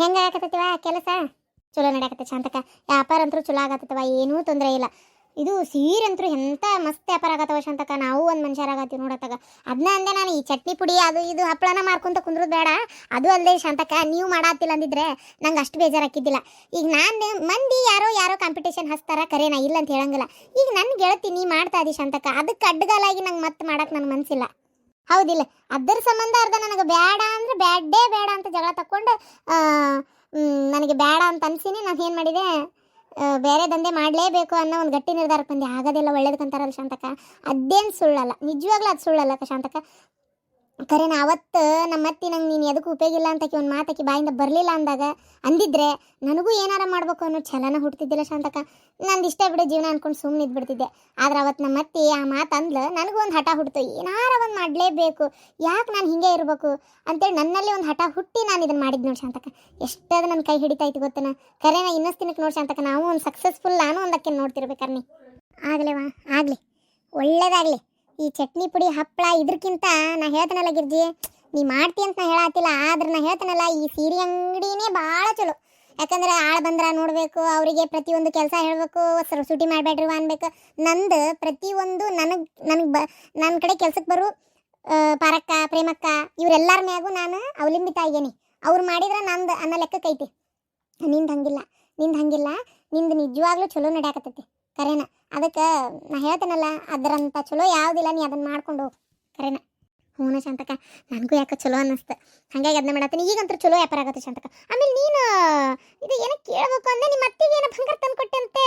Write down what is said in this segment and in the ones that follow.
ಹೆಂಗ ಆಗಕತ್ತೈತಿವ ಕೆಲಸ? ಚಲೋ ನಡೆಯಕತ್ತ ಶಾಂತಕ ವ್ಯಾಪಾರ ಅಂತೂ ಚಲೋ ಆಗತ್ತವ ಏನೂ ತೊಂದರೆ ಇಲ್ಲ. ಇದು ಸೀರೆ ಅಂತೂ ಎಂತ ಮಸ್ತ್ ವ್ಯಾಪಾರ ಆಗತ್ತವ ಶಾಂತಕ ನಾವು ಒಂದು ಮನುಷ್ಯರಾಗತ್ತೀವಿ ನೋಡತ್ತಾಗ. ಅದನ್ನ ಅಂದೆ ನಾನು, ಈ ಚಟ್ನಿ ಪುಡಿ, ಅದು ಇದು ಹಪ್ಪಳನ ಮಾರ್ಕೊಂತ ಕುಂದ್ರದ್ ಬೇಡ. ಅದು ಅಲ್ಲದೆ ಶಾಂತಕ ನೀವು ಮಾಡಾತಿಲ್ಲ ಅಂದಿದ್ರೆ ನಂಗೆ ಅಷ್ಟು ಬೇಜಾರಾಕಿದ್ದಿಲ್ಲ. ಈಗ ನಾನು ಮಂದಿ ಯಾರೋ ಯಾರೋ ಕಾಂಪಿಟೇಷನ್ ಹಚ್ತಾರ ಕರೆ ನಾ ಇಲ್ಲ ಅಂತ ಹೇಳಂಗಿಲ್ಲ. ಈಗ ನನ್ನ ಗೆಳತಿ ನೀ ಮಾಡ್ತಾ ಇದೀ ಶಾಂತಕ ಅದಕ್ಕೆ ಅಡ್ಡಗಾಲಾಗಿ ನಂಗೆ ಮತ್ತೆ ಮಾಡಕ್ಕೆ ನನ್ನ ಮನಸ್ಸಿಲ್ಲ ಹೌದಿಲ್ಲ. ಅದರ ಸಂಬಂಧ ಅರ್ಧ ನನಗೆ ಬೇಡ ಅಂದ್ರೆ ಬ್ಯಾಡೇ ಬೇಡ ಅಂತ ಜಗಳ ತಕ್ಕೊಂಡು ನನಗೆ ಬೇಡ ಅಂತ ಅನ್ಸಿನಿ. ನಾನು ಏನು ಮಾಡಿದೆ? ಬೇರೆ ದಂಧೆ ಮಾಡಲೇಬೇಕು ಅನ್ನೋ ಒಂದು ಗಟ್ಟಿ ನಿರ್ಧಾರಕ್ಕೆ ಬಂದೆ. ಆಗೋದಿಲ್ಲ ಒಳ್ಳೇದಕ್ಕಂತಾರಲ್ಲ ಶಾಂತಕ ಅದೇನು ಸುಳ್ಳಲ್ಲ. ನಿಜವಾಗ್ಲೂ ಅದು ಸುಳ್ಳಲ್ಲ ಶಾಂತಕ ಕರೆನ ಅವತ್ತು ನಮ್ಮ ಅತ್ತಿ ನಂಗೆ ನೀನು ಎದಕ್ಕೂ ಉಪಯೋಗ ಇಲ್ಲ ಅಂತ ಒಂದು ಮಾತಾಕಿ ಬಾಯಿಂದ ಬರಲಿಲ್ಲ ಅಂದಾಗ ಅಂದಿದ್ರೆ ನನಗೂ ಏನಾರ ಮಾಡ್ಬೇಕು ಅನ್ನೋ ಛಲನ ಹುಡ್ತಿದ್ದಿಲ್ಲ ಶಾಂತಕ ನಂದು ಇಷ್ಟ ಬಿಡು ಜೀವನ ಅಂದ್ಕೊಂಡು ಸುಮ್ಮನೆ ಇದ್ಬಿಡ್ತಿದ್ದೆ. ಆದ್ರೆ ಅವತ್ತು ನಮ್ಮ ಅತ್ತಿ ಆ ಮಾತು ಅಂದ್ಲು, ನನಗೂ ಒಂದು ಹಠ ಹುಡ್ತು ಏನಾರ ಒಂದು ಮಾಡಲೇಬೇಕು, ಯಾಕೆ ನಾನು ಹಿಂಗೆ ಇರಬೇಕು? ಅಂತೇಳಿ ನನ್ನಲ್ಲಿ ಒಂದು ಹಠ ಹುಟ್ಟಿ ನಾನು ಇದನ್ನು ಮಾಡಿದ್ದು ನೋಡಿ ಶಾಂತಕ ಎಷ್ಟದ ನನ್ನ ಕೈ ಹಿಡಿತಾ ಇತ್ತು ಗೊತ್ತನ? ಕರೆನ ಇನ್ನೊಂದು ದಿನಕ್ಕೆ ನೋಡಿ ಶಾಂತಕ ನಾವು ಒಂದು ಸಕ್ಸಸ್ಫುಲ್ ನಾನು ಒಂದಕ್ಕೆ ನೋಡ್ತಿರ್ಬೇಕಾರೆ ಆಗಲಿ ವಾ ಆಗಲಿ. ಒಳ್ಳೇದಾಗಲಿ. ಈ ಚಟ್ನಿ ಪುಡಿ ಹಪ್ಪಳ ಇದ್ರಕ್ಕಿಂತ ನಾ ಹೇಳ್ತಾನಲ್ಲ ಗಿರ್ಜಿ, ನೀ ಮಾಡ್ತಿ ಅಂತ ನಾ ಹೇಳತ್ತಿಲ್ಲ ಆದ್ರೆ ನಾ ಹೇಳ್ತಾನಲ್ಲ ಈ ಸೀರೆ ಅಂಗಡಿನೇ ಭಾಳ ಚಲೋ. ಯಾಕಂದ್ರೆ ಆಳು ಬಂದ್ರ ನೋಡಬೇಕು, ಅವರಿಗೆ ಪ್ರತಿಯೊಂದು ಕೆಲಸ ಹೇಳಬೇಕು ಸರ್ ಸೂಟಿ ಮಾಡಬೇಡ್ರಿ ಅನ್ಬೇಕು. ನಂದು ಪ್ರತಿಯೊಂದು ನನಗೆ ನನಗೆ ಬ ನನ್ನ ಕಡೆ ಕೆಲ್ಸಕ್ಕೆ ಬರು ಪಾರಕ್ಕ, ಪ್ರೇಮಕ್ಕ, ಇವರೆಲ್ಲರ ಮ್ಯಾಗೂ ನಾನು ಅವಲಂಬಿತ ಆಗೇನಿ. ಅವ್ರು ಮಾಡಿದ್ರೆ ನಂದು ಅನ್ನೋ ಲೆಕ್ಕಕ್ಕೈತಿ ನಿಂದು ಹಂಗಿಲ್ಲ ನಿಂದು ಹಂಗಿಲ್ಲ, ನಿಂದು ನಿಜವಾಗ್ಲೂ ಚಲೋ ನಡೆಯಾಕತ್ತೈತಿ. ಕರೆನ. ಅದಕ್ಕೆ ನಾ ಹೇಳ್ತೇನಲ್ಲ, ಅದರಂತ ಚಲೋ ಯಾವುದಿಲ್ಲ ನೀ ಅದನ್ನ ಮಾಡ್ಕೊಂಡು ಹೋಗು, ಕರೆನ. ಹೂನ ಶಾಂತಕ ನನಗೂ ಯಾಕೆ ಚಲೋ ಅನ್ನಿಸ್ತು. ಹಾಗಾಗಿ ಅದನ್ನ ಮಾಡತ್ತೀನಿ. ಈಗಂತೂ ಚಲೋ ವ್ಯಾಪಾರ ಆಗುತ್ತೆ ಶಾಂತಕ ಆಮೇಲೆ ನೀನು ಇದು ಏನೋ ಕೇಳಬೇಕು ಅಂದ್ರೆ ನಿಮ್ಮ ಅತ್ತಿಗೆ ಏನೋ ಬಂಗಾರ ತಂದು ಕೊಟ್ಟಂತೆ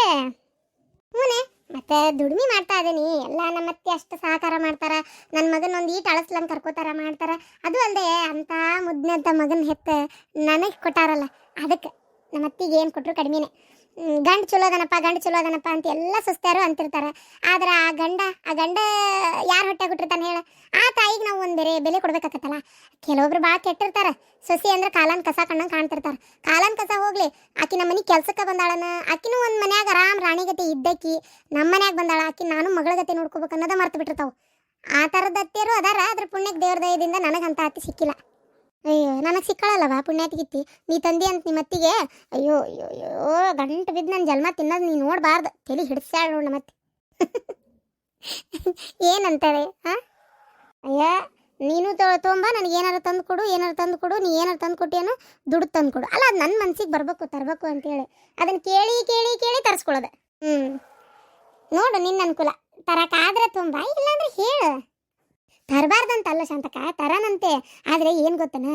ಹೂನೆ ಮತ್ತೆ ದುಡಿಮೆ ಮಾಡ್ತಾ ಇದ್ದೀನಿ. ಎಲ್ಲ ನಮ್ಮ ಅತ್ತೆ ಅಷ್ಟು ಸಹಕಾರ ಮಾಡ್ತಾರೆ. ನನ್ನ ಮಗನ ಒಂದು ಈಟ್ ಅಳಸ್ಲಂಗೆ ಕರ್ಕೋತಾರ, ಮಾಡ್ತಾರೆ. ಅದು ಅಲ್ಲದೆ ಅಂತ ಮುದ್ನಂತ ಮಗನ ಹೆತ್ತ ನನಗೆ ಕೊಟ್ಟಾರಲ್ಲ, ಅದಕ್ಕೆ. ನಮ್ಮ ಅತ್ತಿಗೆ ಏನು ಕೊಟ್ಟರು ಕಡಿಮೆನೆ. ಗಂಡ ಚಲೋ ಅದನಪ್ಪ, ಗಂಡು ಚಲೋ ಅದನಪ್ಪ ಅಂತ ಎಲ್ಲ ಸುಸ್ತಾರು ಅಂತಿರ್ತಾರೆ. ಆದ್ರೆ ಆ ಗಂಡ ಆ ಗಂಡ ಯಾರು ಹೊಟ್ಟೆ ಹುಟ್ಟಿರ್ತಾನೆ ಹೇಳ? ಆ ತಾಯಿಗೆ ನಾವು ಒಂದು ಬೇರೆ ಬೆಲೆ ಕೊಡ್ಬೇಕಾಗತ್ತಲ್ಲ ಕೆಲವೊಬ್ರು ಭಾಳ ಕೆಟ್ಟಿರ್ತಾರೆ. ಸೊಸಿ ಅಂದ್ರೆ ಕಾಲನ್ ಕಸ ಕಣ್ಣಂಗೆ ಕಾಣ್ತಿರ್ತಾರೆ. ಕಾಲನ್ ಕಸ ಹೋಗ್ಲಿ, ಆಕಿ ನಮ್ಮ ಮನೆ ಕೆಲ್ಸಕ್ಕೆ ಬಂದಾಳನ, ಆಕಿನೂ ಒಂದು ಮನ್ಯಾಗ ಆರಾಮ್ ರಾಣಿಗತೆ ಇದ್ದಕ್ಕಿ ನಮ್ಮ ಮನ್ಯಾಗ ಬಂದಾಳ, ಆಕಿ ನಾನು ಮಗಳ ಗತೆ ನೋಡ್ಕೋಬೇಕು ಅನ್ನೋದ ಮರ್ತು ಬಿಟ್ಟಿರ್ತಾವ. ಆ ಥರದ ಅತ್ತಿಯರು ಅದಾರ ಅದ್ರ ಪುಣ್ಯಕ್ಕೆ ದೇವ್ರ ದಯದಿಂದ ನನಗಂತ ಅಂತ ಸಿಕ್ಕಿಲ್ಲ. ಅಯ್ಯೋ, ನನಗೆ ಸಿಕ್ಕಳಲ್ಲವ ಪುಣ್ಯಾತಿಗಿತ್ತಿ ನೀ ತಂದಿ ಅಂತ ನಿಮ್ಮ ಅತ್ತಿಗೆ? ಅಯ್ಯೋ ಅಯ್ಯೋ ಅಯ್ಯೋ, ಗಂಟು ಬಿದ್ದು ನನ್ನ ಜನ್ಮ ತಿನ್ನೋದು ನೀ ನೋಡಬಾರ್ದು. ತಲೆ ಹಿಡಿಸ್ಯಾಳ ನೋಡು ಮತ್ತೆ ಏನಂತಾರೆ ಹಾಂ ಅಯ್ಯ, ನೀನು ತೊಗೊಂಬ ನನಗೆ ಏನಾರು ತಂದು ಕೊಡು, ಏನಾರು ತಂದು ಕೊಡು, ನೀ ಏನಾರು ತಂದು ಕೊಟ್ಟಿಯೇನೋ ದುಡ್ಡು ತಂದು ಕೊಡು. ಅಲ್ಲ, ಅದು ನನ್ನ ಮನ್ಸಿಗೆ ಬರಬೇಕು, ತರಬೇಕು ಅಂತೇಳಿ ಅದನ್ನು ಕೇಳಿ ಕೇಳಿ ಕೇಳಿ ತರಿಸ್ಕೊಳ್ಳೋದು ಹ್ಞೂ ನೋಡು ನಿನ್ನ ಅನುಕೂಲ ತರಕಾದ್ರೆ ತುಂಬ, ಇಲ್ಲಾಂದ್ರೆ ಹೇಳು. ತರಬಾರ್ದಂತಲ್ಲ ಶಾಂತಕ ತರನಂತೆ. ಆದರೆ ಏನು ಗೊತ್ತನ?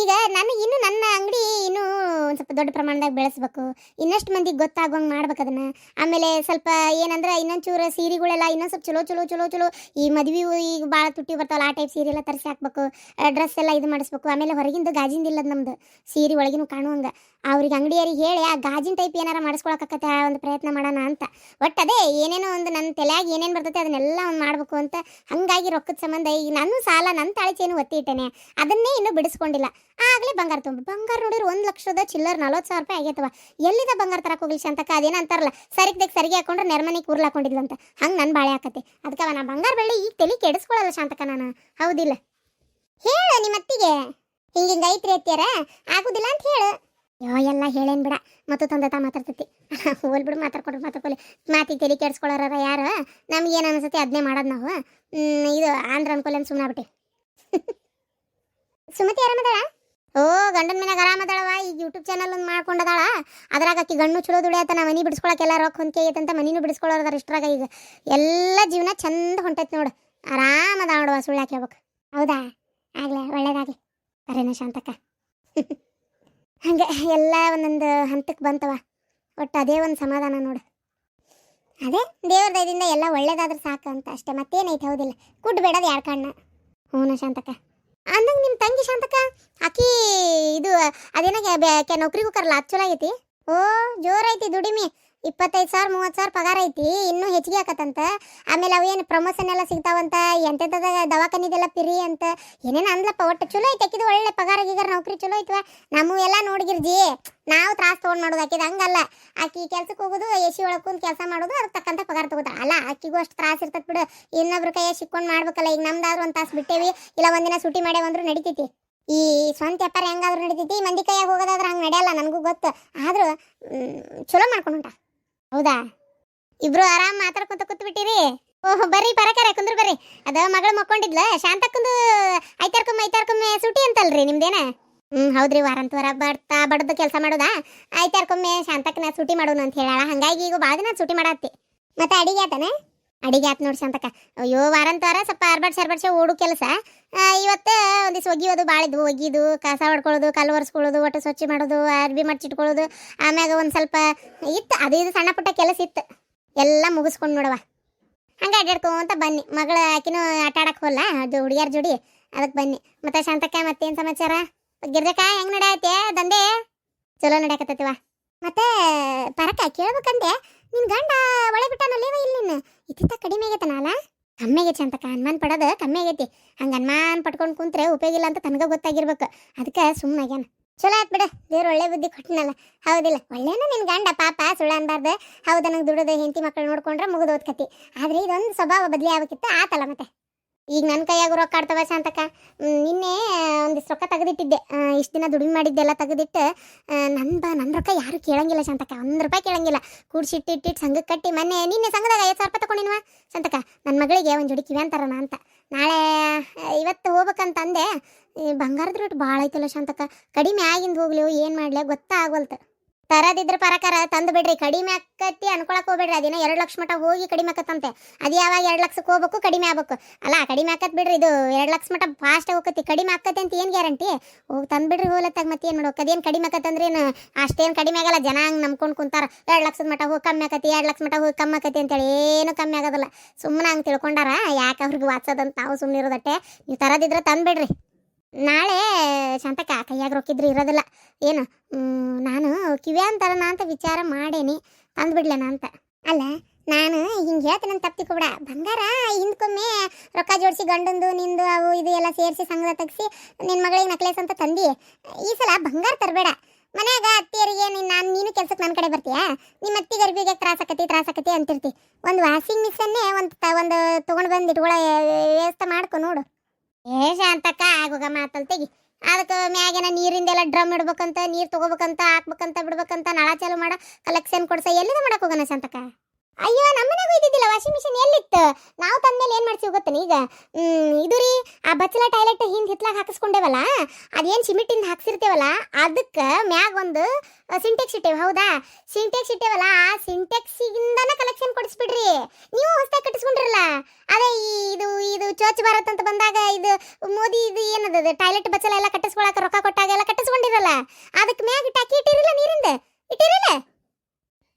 ಈಗ ನನಗೆ ಇನ್ನು ನನ್ನ ಅಂಗಡಿ ಇನ್ನೂ ಒಂದು ಸ್ವಲ್ಪ ದೊಡ್ಡ ಪ್ರಮಾಣದಾಗ ಬೆಳೆಸ್ಬೇಕು. ಇನ್ನಷ್ಟು ಮಂದಿಗೆ ಗೊತ್ತಾಗೋಂಗೆ ಮಾಡ್ಬೇಕು ಅದನ್ನ. ಆಮೇಲೆ ಸ್ವಲ್ಪ ಏನಂದ್ರೆ ಇನ್ನೊಂದು ಚೂರು ಸೀರೆಗಳೆಲ್ಲ ಇನ್ನೊಂದು ಸ್ವಲ್ಪ ಚಲೋ ಚಲೋ ಚಲೋ ಚಲೋ ಈ ಮದ್ವಿ ಈಗ ಭಾಳ ತುಟ್ಟಿ ಬರ್ತಾವಲ್ಲ, ಆ ಟೈಪ್ ಸೀರೆ ಎಲ್ಲ ತರಿಸಿ ಹಾಕ್ಬೇಕು. ಡ್ರೆಸ್ ಎಲ್ಲ ಇದು ಮಾಡಿಸ್ಬೇಕು. ಆಮೇಲೆ ಹೊರಗಿಂದ ಗಾಜಿಂದ ಇಲ್ಲದ ನಮ್ದು. ಸೀರೆ ಒಳಗಿನ ಕಾಣುವಂಗೆ. ಅವ್ರಿಗೆ ಅಂಗಡಿಯರಿಗೆ ಹೇಳಿ, ಆ ಗಾಜಿನ ಟೈಪ್ ಏನಾರ ಮಾಡಿಸ್ಕೊಳಕತ್ತೆ ಆ ಒಂದು ಪ್ರಯತ್ನ ಮಾಡೋಣ ಅಂತ. ಒಟ್ಟು ಅದೇ ಏನೇನೋ ಒಂದು ನನ್ನ ತಲೆಯಾಗಿ ಏನೇನು ಬರ್ತೈತೆ ಅದನ್ನೆಲ್ಲ ಒಂದು ಮಾಡಬೇಕು ಅಂತ ಹಾಗಾಗಿ ಸಂಬಂಧ ಈಗ ನಾನು ಸಾಲ, ನನ್ನ ತಾಳಿ ಚೇನು ಒತ್ತಿ ಇಟ್ಟೇನೆ ಅದನ್ನೇ ಇನ್ನೂ ಬಿಡಿಸ್ಕೊಂಡಿಲ್ಲ. ಆಗಲೇ ಬಂಗಾರ ತುಂಬ. ಬಂಗಾರ ನೋಡಿದ್ರೆ ಒಂದು ಲಕ್ಷದ ಚಿಲ್ಲರ್ ನಲ್ವತ್ತು ಸಾವಿರ ರೂಪಾಯಿ ಆಗೈತವ ಎಲ್ಲಿದ ಬಂಗಾರ ತರಕ್ಕೆ ಹೋಗ್ಲಿ ಶಾಂತಕ ಅದೇನ ಅಂತಾರಲ್ಲ ಸರಿಗ್ದಾಗ ಸರಿಗೆ ಹಾಕೊಂಡ್ರೆ ನೆರ್ಮನಿಗೆ ಕೂರ್ಲ್ ಹಾಕೊಂಡಿದ್ಲಂತ ಹಂಗೆ ನನ್ನ ಬಾಳೆ ಆಕತ್ತೆ ಅದಕ್ಕೆ ನಾ ಬಂಗಾರ ಬೆಳ್ಳಿ ಈಗ ತಲೆ ಕೆಡಿಸ್ಕೊಳ್ಳಲ್ಲ ಶಾಂತಕ ನಾನು. ಹೌದಿಲ್ಲ. ಹೇಳು ನಿಮ್ಮ ಅತ್ತಿಗೆ ಹಿಂಗೆ ಐತ್ರಿ ಅತ್ತಿಯಾರ. ಆಗುದಿಲ್ಲ ಅಂತ ಹೇಳು. ಯೋ, ಎಲ್ಲ ಹೇಳೇನ್ ಬಿಡ. ಮತ್ತು ತಂದತ ಮಾತಾಡ್ತೈತಿ. ಹೋಲ್ ಬಿಡು ಮಾತಾಡ್ಕೊಡ್ರಿ ಮಾತಾಡ್ಕೊಲಿ ಮಾತಿ ತಲೆ ಕೆಡ್ಸ್ಕೊಳ್ಳೋರ ಯಾರು? ನಮ್ಗೆ ಏನು ಅನ್ಸುತ್ತೆ ಅದನ್ನೇ ಮಾಡೋದು ನಾವು? ಇದು ಆಂಧ್ರ ಅನ್ಕೊಲಿ ಅಂತ ಸುಮ್ಮನೆ ಬಿಟ್ಟು ಸುಮತಿ ಆರಾಮದಾಳ? ಓ, ಗಂಡನ ಮನೆಗೆ ಆರಾಮದಾಳವ ಈಗ ಯೂಟ್ಯೂಬ್ ಚಾನಲ್ ಒಂದು ಮಾಡ್ಕೊಂಡದಾಳ. ಅದ್ರಾಗ ಆಕಿ ಗಣ್ಣು ಚಲೋ ದುಡಿಯತ್ತ. ನಾ ಮನಿ ಬಿಡಿಸ್ಕೊಳಕ್ಕೆಲ್ಲ ರೊಕ್ಕ ಹೊಂದ್ಕೆ ಐತಂತ ಮನಿನೂ ಬಿಡಿಸ್ಕೊಳ್ಳೋದಾರ ಇಷ್ಟ್ರಾಗ ಈಗ. ಎಲ್ಲ ಜೀವನ ಚಂದ ಹೊಂಟೈತಿ ನೋಡು. ಆರಾಮದ ನೋಡುವ ಸುಳ್ಳು ಹೇಳ್ಬೇಕು. ಹೌದಾ? ಆಗ್ಲೇ, ಒಳ್ಳೇದಾಗ್ಲಿ. ಬರೇನ ಶಾಂತಕ್ಕ. ಹಂಗೆ ಎಲ್ಲ ಒಂದೊಂದು ಹಂತಕ್ಕೆ ಬಂತವ ಒಟ್ಟು ಅದೇ ಒಂದು ಸಮಾಧಾನ ನೋಡು. ಅದೇ ದೇವ್ರ ದಯದಿಂದ ಎಲ್ಲ ಒಳ್ಳೇದಾದ್ರೆ ಸಾಕು ಅಂತ ಅಷ್ಟೇ, ಮತ್ತೇನೈತೆ ಹೌದಿಲ್ಲ. ಕುಡ್ಡು ಬೇಡದು ಯಾರ ಕಣ್ಣ? ಹ್ಞೂ ಶಾಂತಕ ಅಂದಂಗೆ ನಿಮ್ಮ ತಂಗಿ ಶಾಂತಕ ಆಕಿ ಇದು ಅದೇನಾಗ ನೌಕರಿಗೂ ಕರಲ್ಲ ಅದು ಚಲೋ ಆಗೈತಿ? ಓ ಜೋರೈತಿ ದುಡಿಮೆ. ಇಪ್ಪತ್ತೈದು ಸಾವಿರ, ಮೂವತ್ತು ಸಾವಿರ ಪಗಾರ ಐತಿ, ಇನ್ನೂ ಹೆಚ್ಚಿಗೆ ಆಕತ್ತಂತ. ಆಮೇಲೆ ಅವು ಅವೇನು ಪ್ರಮೋಷನ್ ಎಲ್ಲ ಸಿಗ್ತಾವಂತ, ಎಂತೆಂಥದ ದವಾಖಾನಿದೆಲ್ಲ ಪಿರಿ ಅಂತ. ಏನೇನು ಅಂದ್ಲಪ್ಪ, ಒಟ್ಟು ಚಲೋ ಐತೆ ಆಕಿದು, ಒಳ್ಳೆ ಪಗಾರ ಗೀಗಾರ ನೌಕರಿ ಚಲೋ ಐತವ. ನಮ್ಮ ಎಲ್ಲ ನೋಡಿಗಿರ್ಜಿ, ನಾವು ತ್ರಾಸ ತೊಗೊಂಡು ಮಾಡೋದು ಆಕಿದ, ಹಂಗಲ್ಲ. ಆಕಿ ಕೆಲ್ಸಕ್ಕೆ ಹೋಗೋದು ಎ ಸಿ ಒಳಗೆ ಕುಂತು ಕೆಲಸ ಮಾಡೋದು ಅದಕ್ಕೆ ತಕ್ಕಂತ ಪಗಾರ ತಗೋತಾಳ ಅಲ್ಲ, ಆಕಿಗೂ ಅಷ್ಟು ತ್ರಾಸ ಇರ್ತದೆ ಬಿಡು. ಇನ್ನೊಬ್ರ ಕೈಯ ಸಿಕ್ಕೊಂಡು ಮಾಡ್ಬೇಕಲ್ಲ, ಈಗ ನಮ್ದಾದ್ರೂ ಒಂದು ತಾಸು ಬಿಟ್ಟೇವಿ, ಇಲ್ಲ ಒಂದಿನ ಸುಟಿ ಮಾಡೇವಂದ್ರೂ ನಡಿತೈತಿ. ಈ ಸ್ವಂತ ವ್ಯಾಪಾರ ಹೆಂಗಾದ್ರೂ ನಡೀತೈತಿ, ಮಂದಿ ಕೈಯಾಗ ಹೋಗೋದಾದ್ರೆ ಹಂಗೆ ನಡೆಯಲ್ಲ, ನನಗೂ ಗೊತ್ತು. ಆದರೂ ಚಲೋ ಮಾಡ್ಕೊಂಡು ಹೌದಾ? ಇಬ್ರು ಆರಾಮ್ ಮಾತಾಡ್ಕೊಂತ ಕೂತ್ ಬಿಟ್ಟಿರಿ ಓಹ್, ಬರ್ರಿ, ಪರಕರ, ಕುಂದ್ರ ಬರ್ರಿ. ಅದ ಮಗಳು ಮಕ್ಕೊಂಡಿದ್ಲ, ಶಾಂತಕ್ಕಂದು ಐತಾರ್ಕೊಮ್ಮೆ ಐತಾರ್ಕೊಮ್ಮೆ ಸುಟಿ ಅಂತಲ್ರಿ ನಿಮ್ದೇನ? ಹ್ಮ್, ಹೌದ್ರಿ ವಾರಂತ ವಾರ ಬಡ್ತಾ ಬಡ್ದ ಕೆಲಸ ಮಾಡೋದಾ? ಐತಾರ್ಕೊಮ್ಮೆ ನಾ ಸುಟಿ ಮಾಡೋಣ ಅಂತ ಹೇಳಾಳ ಹಂಗಾಗಿ ಈಗ ಭಾಳ ದಿನ ಸುಟಿ ಮಾಡತ್ತಿ. ಮತ್ತೆ ಅಡಿಗೆ ಆತನ? ಅಡಿಗೆ ಆತ್ ನೋಡಿ ಶಾಂತಕ್ಕ ಅಯ್ಯೋ ವಾರಂತಾರ ಸ್ವಲ್ಪ ಅರ್ಬಡ್ ಸರ್ಬಡ್ಸೆ ಓಡು ಕೆಲಸ. ಇವತ್ತು ಒಂದಿವ್ಸ ಒಗಿಯೋದು ಭಾಳ ಇದ್ವು ಒಗಿದು, ಕಸ ಹೊಡ್ಕೊಳ್ಳೋದು, ಕಲ್ಲು ಒರೆಸ್ಕೊಳ್ಳೋದು, ಒಟ್ಟು ಸ್ವಚ್ಛ ಮಾಡೋದು, ಅರ್ಬಿ ಮಡ್ಚಿಟ್ಕೊಳ್ಳೋದು ಆಮ್ಯಾಗ ಒಂದು ಸ್ವಲ್ಪ ಇತ್ತು. ಅದು ಇದು ಸಣ್ಣ ಪುಟ್ಟ ಕೆಲಸ ಇತ್ತು. ಎಲ್ಲ ಮುಗಿಸ್ಕೊಂಡು ನೋಡವ ಹಂಗೆ ಅಡ್ಡಾಡ್ಕೊಂತ ಬನ್ನಿ. ಮಗಳ ಆಕಿನೂ ಆಟ ಆಡಕ್ಕೆ ಹೋಲ್ಲ ಅದು ಹುಡುಗಿಯರ ಜೋಡಿ. ಅದಕ್ಕೆ ಬನ್ನಿ. ಮತ್ತೆ ಶಾಂತಕ್ಕ, ಮತ್ತೇನು ಸಮಾಚಾರ? ಗಿರ್ಜಕ್ಕ, ಹೆಂಗೆ ನಡೆಯತ್ತೆ ದಂದೆ ಚಲೋ ನಡೆಯಕತ್ತೈತಿವ ಮತ್ತೆ ಪರಕ ಕೇಳ್ಬೇಕಂದೆ. ನಿನ್ ಗಂಡ ಒಳೆ ಬಿಟ್ಟಾನಲ್ಲೇವ ಇಲ್ಲಿ ಇತ್ತಿತ್ತ ಕಡಿಮೆ ಆಗೈತನಲ್ಲ ಕಮ್ಮಿಗೆ ಚಂತಕ ಅನುಮಾನ ಪಡೋದು ಕಮ್ಮಿ ಆಗೈತಿ. ಹಂಗ ಅನುಮಾನ ಪಟ್ಕೊಂಡು ಕುಂತ್ರೆ ಉಪಯೋಗ ಇಲ್ಲ ಅಂತ ತನಗ ಗೊತ್ತಾಗಿರ್ಬೇಕು. ಅದಕ್ಕೆ ಸುಮ್ಮನಾಗ್ಯಾನ ಚಲೋ ಆಯ್ತು ಬಿಡ, ದೇವ್ರು ಒಳ್ಳೆ ಬುದ್ಧಿ ಕೊಟ್ಟನಲ್ಲ ಹೌದಿಲ್ಲ, ಒಳ್ಳೇನ ನಿನ್ ಗಂಡ ಪಾಪ, ಸುಳ್ಳು ಅನ್ಬಾರ್ದು. ಹೌದು ನನಗೆ ದುಡೋದು ಹೆಂಡತಿ ಮಕ್ಕಳು ನೋಡ್ಕೊಂಡ್ರೆ ಮುಗಿದೋದ್ ಕತಿ ಆದ್ರೆ ಇದೊಂದು ಸ್ವಭಾವ ಬದಲಿ ಆಗ್ಬೇಕಿತ್ತು ಆತಲ್ಲ ಮತ್ತೆ. ಈಗ ನನ್ನ ಕೈಯಾಗ ರೊಕ್ಕ ಆಡ್ತವ ಶಾಂತಕ್ಕ. ಹ್ಮ್, ನಿನ್ನೆ ಒಂದಿಷ್ಟು ರೊಕ್ಕ ತೆಗೆದಿಟ್ಟಿದ್ದೆ. ಇಷ್ಟು ದಿನ ದುಡಿಮೆ ಮಾಡಿದ್ದೆಲ್ಲ ತೆಗೆದಿಟ್ಟು ನನ್ನ ಬಾ ನನ್ನ ರೊಕ್ಕ ಯಾರು ಕೇಳಂಗಿಲ್ಲ ಶಾಂತಕ್ಕ. ಒಂದು ರೂಪಾಯಿ ಕೇಳಂಗಿಲ್ಲ. ಕೂಡ್ಸಿಟ್ಟಿಟ್ಟಿಟ್ಟು ಸಂಘಕ್ಕೆ ಕಟ್ಟಿ ಮೊನ್ನೆ ನಿನ್ನೆ ಸಂಘದಾಗ ಐದು ಸಾವಿರ ರೂಪಾಯಿ ತಗೊಂಡಿನ್ವಾ. ಶಾಂತಕ್ಕ ನನ್ನ ಮಗಳಿಗೆ ಒಂದು ಜೋಡಿ ಕಿವಿ ಅಂತಾರಣ ಅಂತ. ನಾಳೆ ಇವತ್ತು ಹೋಗ್ಬೇಕಂತಂದೆ ಬಂಗಾರದ ರೇಟ್ ಭಾಳ ಐತಲ್ಲ ಶಾಂತಕ್ಕ. ಕಡಿಮೆ ಆಗಿಂದ ಹೋಗ್ಲಿ ಏನು ಮಾಡಲಿ ಗೊತ್ತಾಗವಲ್ತು ತರದಿದ್ರ ಪರಕಾರ ತಂದು ಬಿಡ್ರಿ. ಕಡಿಮೆ ಆಕತಿ ಅನ್ಕೊಳಕ್ ಹೋಗ್ಬೇಡ್ರಿ. ಅದಿನ ಎರಡು ಲಕ್ಷ ಮಟ ಹೋಗಿ ಕಡಿಮೆ ಆಕತ್ತಂತೆ. ಅದು ಯಾವಾಗ ಎರಡು ಲಕ್ಷಕ್ಕೆ ಹೋಗ್ಬೇಕು, ಕಡಿಮೆ ಆಗ್ಬೇಕು. ಅಲ್ಲ, ಕಡಿಮೆ ಆಕತ್ ಬಿಡ್ರಿ. ಇದು ಎರಡು ಲಕ್ಷ ಮಟ ಫಾಸ್ಟ್ ಹೋಗತಿ ಕಡಿಮೆ ಆಕತಿ ಅಂತ ಏನು ಗ್ಯಾರಂಟಿ ಹೋಗಿ ತಂದು ಬಿಡ್ರಿ ಹೋಲತ್ತಾಗ ಮತ್ತೆ ಏನು ಮಾಡ್ಬೇಕು ಅದೇನು ಕಡಿಮೆ ಆಕತ್ತಂದ್ರೆ ಏನು ಅಷ್ಟೇನು ಕಡಿಮೆ ಆಗಲ್ಲ. ಜನ ಹಂಗೆ ನಂಬ್ಕೊಂಡು ಕುಂತಾರ. ಎರಡು ಲಕ್ಷದ ಮಟ ಹೋಗಿ ಕಮ್ಮಿ ಆಕತಿ, ಎರಡು ಲಕ್ಷ ಮಟ ಹೋಗಿ ಕಮ್ಮಿ ಆಕತಿ ಅಂತೇಳಿ ಏನು ಕಮ್ಮಿ ಆಗೋದಿಲ್ಲ. ಸುಮ್ಮನೆ ಹಂಗೆ ತಿಳ್ಕೊಂಡಾರ ಯಾಕೆ ಅವ್ರಿಗೆ ವಾಚದಂತ ನಾವು ಸುಮ್ಮನೆ ಇರೋದಟ್ಟೆ ನೀವು ತರದಿದ್ರೆ ತಂದು ಬಿಡ್ರಿ ನಾಳೆ, ಶಾಂತಕ್ಕ, ಕೈಯಾಗ ರೊಕ್ಕಿದ್ರೆ ಇರೋದಿಲ್ಲ. ಏನು ನಾನು ಕಿವ್ಯಾ ಅಂತಾರನ ಅಂತ ವಿಚಾರ ಮಾಡೇನಿ ತಂದ್ಬಿಡ್ಲೇನ ಅಂತ. ಅಲ್ಲ, ನಾನು ಹಿಂಗೆ ಹೇಳ್ತೀನಿ ಅಂತ ಕೂಡ ಬಂಗಾರ, ಹಿಂದ್ಕೊಮ್ಮೆ ರೊಕ್ಕ ಜೋಡಿಸಿ ಗಂಡಂದು, ನಿಂದು, ಅವು, ಇದು ಎಲ್ಲ ಸೇರಿಸಿ ಸಂಘದ ತೆಗ್ಸಿ ನಿನ್ನ ಮಗಳಿಗೆ ನಕ್ಲೇಸ್ ಅಂತ ತಂದಿ. ಈ ಸಲ ಬಂಗಾರ ತರಬೇಡ. ಮನ್ಯಾಗ ಅತ್ತಿಯರಿಗೆ, ನೀನು ನಾನು, ನೀನು ಕೆಲ್ಸಕ್ಕೆ ನನ್ನ ಕಡೆ ಬರ್ತೀಯಾ? ನಿಮ್ಮ ಅತ್ತಿ ಗರ್ಭಿಗೆ ತ್ರಾಸಕತಿ ತ್ರಾಸಕತಿ ಅಂತಿರ್ತಿ. ಒಂದು ವಾಷಿಂಗ್ ಮಿಷನ್ನೇ ಒಂದು ತ, ಒಂದು ತೊಗೊಂಡು ಬಂದು ಇಟ್ಕೊಳ್ಳೋ ವ್ಯವಸ್ಥೆ ಮಾಡ್ಕೊ ನೋಡು. ಏ ಶಾಂತಕ್ಕ, ಆಗೋಗ ಮಾತಲ್ ತೆಗಿ. ಅದಕ್ಕೆ ಮ್ಯಾಗಿನ ನೀರಿಂದೆಲ್ಲ ಡ್ರಮ್ ಇಡ್ಬೇಕಂತ, ನೀರು ತಗೋಬೇಕಂತ, ಹಾಕ್ಬೇಕಂತ, ಬಿಡ್ಬೇಕಂತ ನಳ ಚಾಲು ಮಾಡ. ಕಲೆಕ್ಷನ್ ಕೊಡ್ಸ, ಎಲ್ಲಿದೆ ಮಾಡಕ್ಕೆ ಹೋಗೋಣ ಶಾಂತಕ್ಕ? ಅಯ್ಯೋ ನಮ್ಮನೆಗೂ ಇದ್ದಿದ್ದಿಲ್ಲ ವಾಷಿಂಗ್ ಮಿಷಿನ್ ಎಲ್ಲಿತ್ತು? ನಾವು ತಂದ್ಮೇಲೆ ಏನು ಮಾಡ್ತೀವಿ ಗೊತ್ತೇನು ಈಗ ಇದು ರೀ, ಆ ಬಚ್ಚಲ ಟಾಯ್ಲೆಟ್ ಹಿಂದೆ ಹಿತ್ಲಾಗ ಹಾಕಿಸ್ಕೊಂಡೇವಲ್ಲ? ಅದೇನು ಸಿಮೆಂಟಿಂದ ಹಾಕ್ಸಿರ್ತೇವಲ್ಲ? ಅದಕ್ಕೆ ಮ್ಯಾಗ ಒಂದು ಸಿಂಟೆಕ್ಸ್ ಇಟ್ಟೇವೆ, ಹೌದಾ? ಸಿಂಟೆಕ್ಸ್ ಇಟ್ಟೇವಲ್ಲ, ಆ ಸಿಂಟೆಕ್ಸಿಂದನೇ ಕಲೆಕ್ಷನ್ ಕೊಡಿಸ್ಬಿಡ್ರಿ. ನೀವು ಹೊಸದಾಗಿ ಕಟ್ಟಿಸ್ಕೊಂಡ್ರಲ್ಲ. ಅದೇ ಇದು ಇದು ಚೋಚ್ ಭಾರತ್ ಅಂತ ಬಂದಾಗ ಇದು ಮೋದಿ ಇದು ಏನದ ಟಾಯ್ಲೆಟ್ ಬಚ್ಚಲ ಎಲ್ಲ ಕಟ್ಟಿಸ್ಕೊಳಕ್ಕೆ ರೊಕ್ಕ ಕೊಟ್ಟಾಗ ಎಲ್ಲ ಕಟ್ಟಿಸ್ಕೊಂಡಿರಲ್ಲ? ಅದಕ್ಕೆ ಮ್ಯಾಗ ಟಾಕಿ ಇಟ್ಟಿರಲ್ಲ ನೀರಿಂದ? ಇಟ್ಟಿರಲ್ಲ?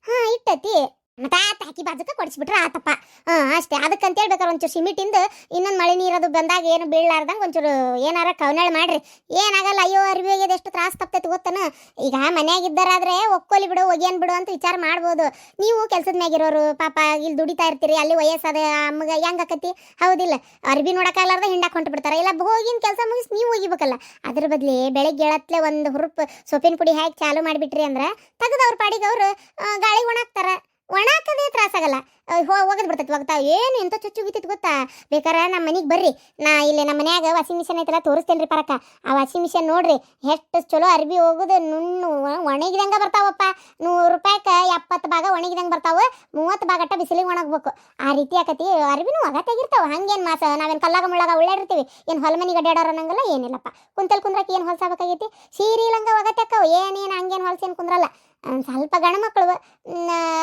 ಹಾಂ, ಇಟ್ಟತಿ. ಮತ್ತೆ ಆತ ಹಾಕಿ ಬಾಜುಕ ಕೊಡಿಸ್ಬಿಟ್ರೆ ಆತಪ್ಪ. ಹಾಂ, ಅಷ್ಟೇ. ಅಂತೇಳಿ ಬೇಕಾದ್ರೆ ಒಂಚೂರು ಸಿಮಿಟಿಂದ ಇನ್ನೊಂದು ಮಳೆ ನೀರದು ಬಂದಾಗ ಏನು ಬೀಳಲಾರ್ದಂಗೆ ಒಂಚೂರು ಏನಾರ ಕವನಾಳ ಮಾಡ್ರಿ. ಏನಾಗಲ್ಲ, ಅಯ್ಯೋ, ಅರ್ವಿ ಒಗೆಯೋದು ಎಷ್ಟು ತ್ರಾಸ ತಪ್ತೈತಿ ಗೊತ್ತನ? ಈಗ ಮನ್ಯಾಗ ಇದ್ದಾರಾದ್ರೆ ಒಕ್ಕೋಲಿ ಬಿಡು, ಒಗ್ಯಾನ್ ಬಿಡು ಅಂತ ವಿಚಾರ ಮಾಡ್ಬೋದು. ನೀವು ಕೆಲಸದ ಮ್ಯಾಗಿರೋರು, ಪಾಪ ಇಲ್ಲಿ ದುಡಿತಾ ಇರ್ತೀರಿ, ಅಲ್ಲಿ ವಯಸ್ಸಾದ ಅಮ್ಮಗ ಹೆಂಗ ಆಕತಿ? ಹೌದಿಲ್ಲ. ಅರ್ಬಿ ನೋಡಕ್ಕಾಗ್ಲಾರ್ದ ಹಿಂಡಾಕ್ ಹೊಂಟು ಬಿಡ್ತಾರೆ ಇಲ್ಲ, ಹೋಗಿನ ಕೆಲಸ ಮುಗಿಸಿ, ನೀವು ಹೋಗಿಬೇಕಲ್ಲ. ಅದ್ರ ಬದಲಿ ಬೆಳಗ್ಗೆ ಏಳತ್ಲೆ ಒಂದು ಹುರುಪ್ ಸೊಪ್ಪಿನ ಪುಡಿ ಹಾಕಿ ಚಾಲು ಮಾಡಿಬಿಟ್ರಿ ಅಂದ್ರೆ ತೆಗೆದವ್ರ ಪಾಡಿಗೆ ಅವರು ಗಾಳಿ ಒಣಾಕ್ತಾರ ಒಣಾಕದೇ ತ್ರಾಸಾಗಲ್ಲ ಹೋಗದ್ ಬಿಡ್ತೈತಿ ಒಗ್ತಾ ಏನು ಎಂತ ಚುಚ್ಚು ಬಿತ್ತೈತಿ ಗೊತ್ತಾ? ಬೇಕಾರೆ ನಮ್ಮ ಮನೆಗೆ ಬರ್ರಿ. ನಾ ಇಲ್ಲಿ ನಮ್ಮ ಮನ್ಯಾಗ ವಾಷಿಂಗ್ ಮಿಷನ್ ಐತಲ್ಲ ತೋರಿಸ್ತೇನೆ ರೀ ಪರಕ. ಆ ವಾಷಿಂಗ್ ಮಿಷನ್ ನೋಡ್ರಿ, ಎಷ್ಟು ಚಲೋ ಅರ್ಬಿ ಹೋಗುದು. ನುಣ್ಣು ಒಣಗಿದಂಗೆ ಬರ್ತಾವಪ್ಪ. ನೂರು ರೂಪಾಯಿಕ ಎಪ್ಪತ್ತು ಭಾಗ ಒಣಗಿದಂಗೆ ಬರ್ತಾವ. ಮೂವತ್ತು ಭಾಗಟ್ಟ ಬಿಸಿಲಿಗೆ ಒಣಗ್ಬೇಕು. ಆ ರೀತಿ ಆಕತಿ, ಅರ್ಬಿನೂ ಒಗತ್ತಾಗಿರ್ತಾವ ಹಂಗೇನು ಮಾಸ, ನಾವೇನು ಕಲ್ಲಾಗ ಮುಳ್ಳಾಗ ಉಳ್ಳಾಡಿರ್ತೀವಿ ಏನು ಹೊಲ ಮನೆಗೆ ಅಡ್ಡಾಡೋರು ಅನ್ನಂಗಲ್ಲ, ಏನಿಲ್ಲಪ್ಪ. ಕುಂತಲ್ ಕುಂದ್ರಕ್ಕೆ ಏನು ಹೊಲ್ಸಾಬೇಕಾಗೈತಿ ಸೀರೆ ಲಂಗ ಒಗತ್ತಾಕವ ಏನೇನು ಹಂಗೇನು ಹೊಲ್ಸೇನು ಕುಂದ್ರಲ್ಲ. ಸ್ವಲ್ಪ ಗಂಡು ಮಕ್ಕಳು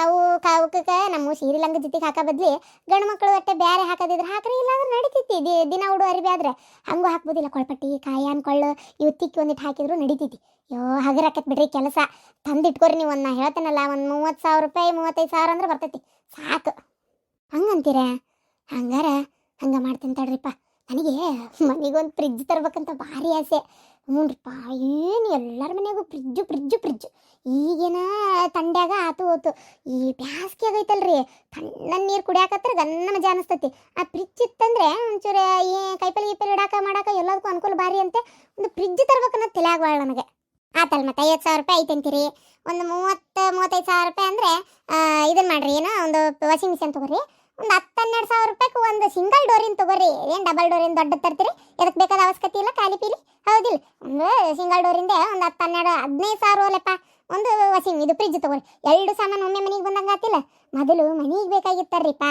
ಅವು ಕಾವಕ್ಕೆ ನಮ್ಮ ಸೀರೆ ಲಂಗ ಜೊತೆಗೆ ಹಾಕೋ ಬದ್ಲಿ ಗಂಡು ಮಕ್ಕಳು ಒಟ್ಟೆ ಬೇರೆ ಹಾಕೋದಿದ್ರೆ ಹಾಕ್ರಿ, ಇಲ್ಲಾಂದ್ರೆ ನಡಿತೈತಿ, ದಿ- ದಿನ ಉಡು ಅರಿವಿ ಆದ್ರೆ. ಹಂಗೂ ಹಾಕ್ಬೋದಿಲ್ಲ, ಕೊಳ್ಪಟ್ಟಿ, ಕಾಯಿ ಅನ್ಕೊಳ್ಳು ಇವು ತಿಕ್ಕಿ ಒಂದಿಟ್ಟು ಹಾಕಿದ್ರು ನಡಿತೈತಿ. ಯೋ ಹಗರಾಕತ್ ಬಿಡ್ರಿ ಕೆಲಸ. ತಂದಿಟ್ಕೋರಿ ನೀವು, ಒಂದು ನಾ ಹೇಳ್ತೇನಲ್ಲ, ಒಂದು ಮೂವತ್ತು ಸಾವಿರ ರೂಪಾಯಿ, ಮೂವತ್ತೈದು ಸಾವಿರ ಅಂದ್ರೆ ಬರ್ತೈತಿ. ಸಾಕು. ಹಂಗಂತೀರ? ಹಂಗಾರ, ಹಂಗೆ ಮಾಡ್ತೀನಿ ತಡ್ರಿಪ್ಪ. ನನಗೆ ಮನೆಗೊಂದು ಫ್ರಿಜ್ ತರಬೇಕಂತ ಭಾರಿ ಆಸೆ. ಹ್ಞೂನ್ರಿಪ್ಪ ಏನು ಎಲ್ಲರ ಮನೆಯಾಗೂ ಫ್ರಿಜ್ಜು ಫ್ರಿಜ್ಜು ಫ್ರಿಜ್ಜು ಈಗಿನ ತಂಡ್ಯಾಗ ಆತು ಹೋತು. ಈ ಬ್ಯಾಸ್ಗೆ ಆಗೈತಲ್ರಿ. ತಣ್ಣ ನೀರು ಕುಡಿಯಾಕತ್ರ ಗನ್ನ ಮಜಾ ಅನಿಸ್ತೈತಿ. ಆ ಫ್ರಿಜ್ ಇತ್ತಂದ್ರೆ ಒಂಚೂರು ಈ ಕೈಪಲ್ಲಿ ಗೀಪಲ್ಲಿ ಇಡಾಕ ಮಾಡಾಕ ಎಲ್ಲದಕ್ಕೂ ಅನುಕೂಲ ಭಾರಿ ಅಂತೆ. ಒಂದು ಫ್ರಿಜ್ ತರ್ಬೇಕನ್ನೋ ತಲೆಯಾಗ ನನಗೆ ಆತಲ್ ಮತ್ತೆ ಐವತ್ತು ಸಾವಿರ ರೂಪಾಯಿ ಅಂತೀರಿ. ಒಂದು ಮೂವತ್ತು, ಮೂವತ್ತೈದು ಸಾವಿರ ರೂಪಾಯಿ ಅಂದರೆ ಇದನ್ನು ಮಾಡಿರಿ. ಏನೋ ಒಂದು ವಾಷಿಂಗ್ ಮಿಷನ್ ತೊಗೊರಿ. ಒಂದು ಹತ್ತು ಹನ್ನೆರಡು ಸಾವಿರ ರೂಪಾಯಿಗೆ ಒಂದು ಸಿಂಗಲ್ ಡೋರಿನ ತಗೋರಿ. ಏನು ಡಬಲ್ ಡೋರಿನ ದೊಡ್ಡ ತರ್ತೀರಿ? ಎದಕ್ಕೆ ಬೇಕಾದ ಅವಶ್ಯಕತೆ ಇಲ್ಲ, ಖಾಲಿ ಪೀಲಿ. ಹೌದಿಲ್ಲ. ಒಂದು ಸಿಂಗಲ್ ಡೋರಿಂದೆ ಒಂದು ಹತ್ತು ಹನ್ನೆರಡು ಹದಿನೈದು ಸಾವಿರ ಅಲ್ಲಪ್ಪ. ಒಂದು ವಾಷಿಂಗ್ ಇದು ಫ್ರಿಜ್ ತಗೋರಿ. ಎರಡು ಸಾಮಾನು ಒಮ್ಮೆ ಮನೆಗೆ ಬಂದಂಗೆ ಆತಿಲ್ಲ. ಮೊದಲು ಮನೆಗೆ ಬೇಕಾಗಿತ್ತಾರ್ರಿಪ್ಪ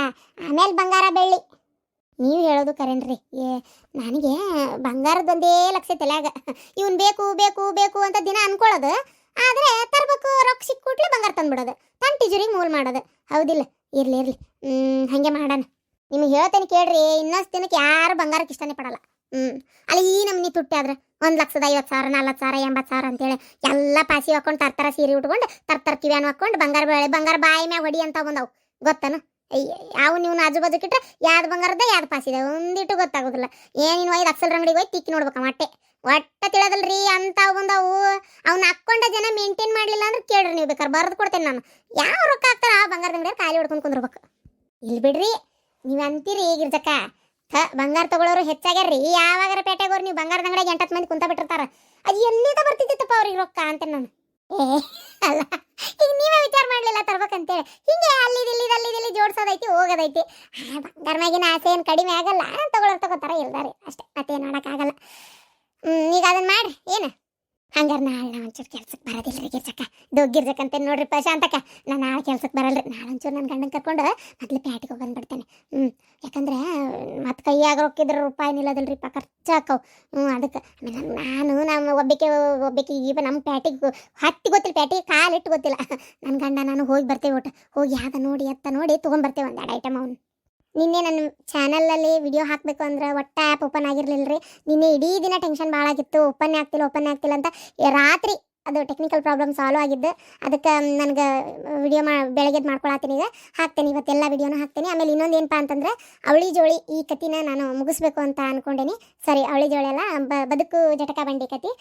ಆಮೇಲೆ ಬಂಗಾರ ಬೆಳ್ಳಿ. ನೀವು ಹೇಳೋದು ಕರೆನ್ರಿ ಏ, ನನಗೆ ಬಂಗಾರದೊಂದೇ ಲಕ್ಷ ತಲೆಯಾಗ. ಇವನು ಬೇಕು ಬೇಕು ಬೇಕು ಅಂತ ದಿನ ಅನ್ಕೊಳ್ಳೋದು ಆದರೆ ತರಬೇಕು ರೊಕ್ಕ ಸಿಕ್ಕುಟ್ಲೆ ಬಂಗಾರ ತಂದ್ಬಿಡೋದು. ತನ್ನ ತಿಜುರಿಗೆ ಮೂಲ್ ಮಾಡೋದು. ಹೌದಿಲ್ಲ. ಇರ್ಲಿ ಇರ್ಲಿ. ಹ್ಮ್, ಹಂಗೆ ಮಾಡೋಣ. ನಿಮ್ಗೆ ಹೇಳ್ತೇನೆ ಕೇಳ್ರಿ, ಇನ್ನೊಂದು ದಿನಕ್ಕೆ ಯಾರು ಬಂಗಾರಕ್ಕೆ ಇಷ್ಟನೇ ಪಡಲ್ಲ. ಹ್ಮ್. ಅಲ್ಲಿ ಈ ನಮ್ನಿ ತುಟ್ಟಿ ಆದ್ರೆ ಒಂದ್ ಲಕ್ಷದ ಐವತ್ತು ಸಾವಿರ ನಲ್ವತ್ತು ಸಾವಿರ ಎಂಬತ್ತು ಸಾವಿರ ಅಂತೇಳಿ ಎಲ್ಲ ಪಾಸಿ ಹಾಕೊಂಡು ತರ್ತಾರ ಸೀರೆ ಉಟ್ಕೊಂಡು, ತರ್ತಾರ ಕಿವ್ಯಾನು ಹಾಕೊಂಡು ಬಂಗಾರ ಬೆಳೆ, ಬಂಗಾರ ಬಾಯಿ ಮ್ಯಾಗ ಹೊಡಿ ಅಂತ ಬಂದವು. ಗೊತ್ತನ? ಯಾವ ನೀವು ಆಜು ಬಾಜು ಕಿಟ್ರೆ, ಯಾವ್ದು ಬಂಗಾರದ ಯಾವ್ದು ಪಾಸಿದೆ ಒಂದಿಟ್ಟು ಗೊತ್ತಾಗೋದಿಲ್ಲ. ಏನಿನ ಐದು ಅಕ್ಸಲ್ ಅಂಗಡಿಗೆ ಹೋಗಿ ತಿಕ್ಕಿ ನೋಡ್ಬೇಕ ಮಟ್ಟೆ. ಒಟ್ಟ ರೀ ಅಂತ ಬಂದವು. ಅವ್ನ ಹಾಕೊಂಡ ಜನ ಮೇಂಟೈನ್ ಮಾಡಲಿಲ್ಲ ಅಂದ್ರೆ ಕೇಳ್ರಿ ನೀವು ಬೇಕಾದ್ರೆ ಬರೆದು ಕೊಡ್ತೇನೆ ನಾನು. ಯಾವ ರೊಕ್ಕ ಹಾಕ್ತಾರ, ಆ ಬಂಗಾರದ ಅಂಗಡಿಯಲ್ಲಿ ಖಾಲಿ ಹೊಡ್ಕೊಂಡು ಕುಂದ್ರಬೇಕು. ಇಲ್ಲಿ ಬಿಡ್ರಿ, ನೀವು ಅಂತೀರಿ ಈಗಿರ್ಜಕ್ಕ ಹ ಬಂಗಾರ ತಗೊಳ್ಳೋರು ಹೆಚ್ಚಾಗ್ಯಾರ್ರಿ. ಯಾವಾಗಾರ ಪೇಟೆಗೋರು ನೀವು ಬಂಗಾರದ ಅಂಗಡಿಯಾಗ ಎಂಟತ್ತು ಮಂದಿ ಕುಂತ ಬಿಟ್ಟಿರ್ತಾರ. ಅದು ಎಲ್ಲಿಂದ ಬರ್ತಿದ್ದಿತ್ತಪ್ಪ ಅವ್ರಿಗೆ ರೊಕ್ಕ ಅಂತ ನಾನು. ಏ, ಅಲ್ಲ. ಈಗ ನೀವೇ ವಿಚಾರ ಮಾಡ್ಲಿಲ್ಲ ತರ್ಬೇಕಂತೇಳಿ. ಹಿಂಗೆ ಅಲ್ಲಿ ಇಲ್ಲಿ ಜೋಡ್ಸೋದೈತಿ, ಹೋಗೋದೈತಿ. ಆ ಹೋಗೋದೈತಿ ಮ್ಯಾಗಿನ ಆಸೆ ಏನು ಕಡಿಮೆ ಆಗಲ್ಲ. ತಗೊಳಕ್ ತಗೋತಾರ ಇಲ್ದಾರೆ ಅಷ್ಟೇ. ಮತ್ತೇನು ಮಾಡೋಕ್ಕಾಗಲ್ಲ. ಈಗ ಅದನ್ನ ಮಾಡ್ರಿ. ಏನು? ಹಂಗಾರೆ ನಾಳೆ ನಾ ಒಂಚೂರು ಕೆಲ್ಸಕ್ಕೆ ಬರೋದಿಲ್ಲ ರೀ ಗಿರ್ಜಕ್ಕ. ಇದು ಗಿರ್ಜಕ್ಕಂತ ನೋಡ್ರಿ ಪ್ರಶಾಂತಕ್ಕ. ನಾ ನಾಳೆ ಕೆಲ್ಸಕ್ಕೆ ಬರಲ್ರಿ. ನಾಳೆ ಒಂಚೂರು ನನ್ನ ಗಂಡನ ಕರ್ಕೊಂಡು ಮೊದಲು ಪ್ಯಾಟಿಗೆ ಹೋಗಿ ಬಂದ್ಬಿಡ್ತೇನೆ ಹ್ಞೂ ಯಾಕಂದ್ರೆ ಮತ್ತೆ ಕೈಯಾಗ ರೊಕ್ಕಿದ್ರೆ ರೂಪಾಯಿ ನಿಲ್ಲೋದಿಲ್ರಿಪ್ಪ ಪಾ ಹಾಕವು ಹ್ಞೂ ಅದಕ್ಕೆ ಆಮೇಲೆ ನಾನು ನಮ್ಮ ಒಬ್ಬಕ್ಕೆ ಒಬ್ಬಕ್ಕೆ ಈಗ ನಮ್ಮ ಪ್ಯಾಟಿಗೆ ಹತ್ತಿ ಗೊತ್ತಿಲ್ಲ ಪ್ಯಾಟಿಗೆ ಕಾಲಿಟ್ಟು ಗೊತ್ತಿಲ್ಲ. ನನ್ನ ಗಂಡ ನಾನು ಹೋಗಿ ಬರ್ತೇವೆ ಒಟ್ಟು ಹೋಗಿ ಯಾವ್ದು ನೋಡಿ ಎತ್ತ ನೋಡಿ ತೊಗೊಂಡ್ಬರ್ತೇವೆ ಎರಡು ಐಟಮ್ ಅವ್ನು. ನಿನ್ನೆ ನನ್ನ ಚಾನಲಲ್ಲಿ ವಿಡಿಯೋ ಹಾಕಬೇಕು ಅಂದ್ರೆ ಒಟ್ಟು ಆ್ಯಪ್ ಓಪನ್ ಆಗಿರಲಿಲ್ಲ ರೀ ನಿನ್ನೆ ಇಡೀ ದಿನ ಟೆನ್ಷನ್ ಭಾಳ ಆಗಿತ್ತು. ಓಪನ್ ಆಗ್ತಿಲ್ಲ ಓಪನ್ ಆಗ್ತಿಲ್ಲ ಅಂತ. ರಾತ್ರಿ ಅದು ಟೆಕ್ನಿಕಲ್ ಪ್ರಾಬ್ಲಮ್ ಸಾಲ್ವ್ ಆಗಿದ್ದು. ಅದಕ್ಕೆ ನನಗೆ ವಿಡಿಯೋ ಮಾ, ಬೆಳಗ್ಗೆದು ಮಾಡ್ಕೊಳತ್ತೀನಿ ಈಗ. ಹಾಕ್ತೇನೆ ಇವತ್ತೆಲ್ಲ ವಿಡಿಯೋನ ಹಾಕ್ತೇನೆ. ಆಮೇಲೆ ಇನ್ನೊಂದು ಏನಪ್ಪ ಅಂತಂದ್ರೆ, ಅವಳಿ ಜೋಳಿ ಈ ಕತಿನ ನಾನು ಮುಗಿಸ್ಬೇಕು ಅಂತ ಅನ್ಕೊಂಡೇನಿ. ಸರಿ, ಅವಳಿ ಜೋಳಿ ಅಲ್ಲ, ಬ- ಬದುಕು ಜಟಕ ಬಂಡಿ ಕತಿ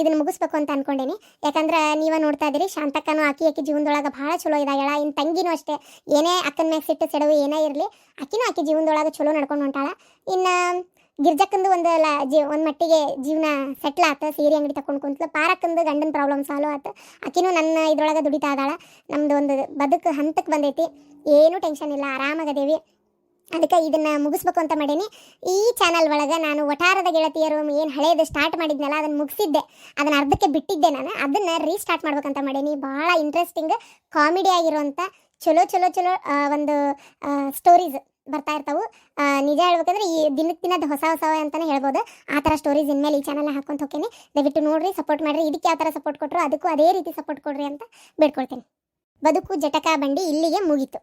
ಇದನ್ನು ಮುಗಿಸ್ಬೇಕು ಅಂತ ಅನ್ಕೊಂಡೇನಿ. ಯಾಕಂದ್ರೆ, ನೀವೇ ನೋಡ್ತಾ ಇದ್ದೀರಿ, ಶಾಂತಕ್ಕನು ಆಕಿ ಆಕಿ ಜೀವನದೊಳಗೆ ಭಾಳ ಚಲೋ ಇದಾಗಳ ಇನ್ನು ತಂಗಿನೂ ಅಷ್ಟೇ. ಏನೇ ಅಕ್ಕನ ಮ್ಯಾಗ ಸಿಟ್ಟು ಸೆಡವು ಏನೇ ಇರಲಿ ಅಕ್ಕಿನೂ ಆಕಿ ಜೀವನದೊಳಗೆ ಚಲೋ ನಡ್ಕೊಂಡು ಹೊಂಟಾಳ. ಇನ್ನು ಗಿರ್ಜಕ್ಕಂದು ಒಂದು ಜೀ ಒಂದು ಮಟ್ಟಿಗೆ ಜೀವನ ಸೆಟ್ಲ್ ಆತ, ಸೀರೆ ಅಂಗಡಿ ತಗೊಂಡು ಕುಂತಲು. ಪಾರಕ್ಕಂದು ಗಂಡನ ಪ್ರಾಬ್ಲಮ್ ಸಾಲ್ವ್ ಆತು. ಆಕಿನೂ ನನ್ನ ಇದ್ರೊಳಗೆ ದುಡಿತಾ ಇದ್ದಾಳ ನಮ್ಮದು ಒಂದು ಬದುಕು ಹಂತಕ್ಕೆ ಬಂದೈತಿ. ಏನೂ ಟೆನ್ಷನ್ ಇಲ್ಲ ಆರಾಮಾಗದೇವಿ ಅದಕ್ಕೆ ಇದನ್ನು ಮುಗಿಸ್ಬೇಕು ಅಂತ ಮಾಡೀನಿ. ಈ ಚಾನಲ್ ಒಳಗೆ ನಾನು ಒಟಾರದ ಗೆಳತಿಯರು, ಏನು ಹಳೆಯದು ಸ್ಟಾರ್ಟ್ ಮಾಡಿದ್ನಲ್ಲ ಅದನ್ನು ಮುಗಿಸಿದ್ದೆ. ಅದನ್ನು ಅರ್ಧಕ್ಕೆ ಬಿಟ್ಟಿದ್ದೆ ನಾನು. ಅದನ್ನು ರೀಸ್ಟಾರ್ಟ್ ಮಾಡ್ಬೇಕಂತ ಮಾಡೀನಿ. ಭಾಳ ಇಂಟ್ರೆಸ್ಟಿಂಗ್ ಕಾಮಿಡಿ ಆಗಿರುವಂಥ ಚಲೋ ಚಲೋ ಚಲೋ ಒಂದು ಸ್ಟೋರೀಸ್ ಬರ್ತಾ ಇರ್ತಾವು. ನಿಜ ಹೇಳ್ಬೇಕಂದ್ರೆ ಈ ದಿನಕ್ಕೆ ದಿನದ ಹೊಸ ಹೊಸ ಅಂತಾನೆ ಹೇಳ್ಬೋದು. ಆ ಥರ ಸ್ಟೋರೀಸ್ ಇನ್ಮೇಲೆ ಈ ಚಾನಲ್ ಹಾಕೊಂತ ಹೋಗ್ತೀನಿ. ದಯವಿಟ್ಟು ನೋಡ್ರಿ ಸಪೋರ್ಟ್ ಮಾಡ್ರಿ. ಇದಕ್ಕೆ ಯಾವ ಥರ ಸಪೋರ್ಟ್ ಕೊಟ್ಟರು ಅದಕ್ಕೂ ಅದೇ ರೀತಿ ಸಪೋರ್ಟ್ ಕೊಡ್ರಿ ಅಂತ ಬೇಡ್ಕೊಳ್ತೀನಿ. ಬದುಕು ಜಟಕಾ ಬಂಡಿ ಇಲ್ಲಿಗೆ ಮುಗೀತು.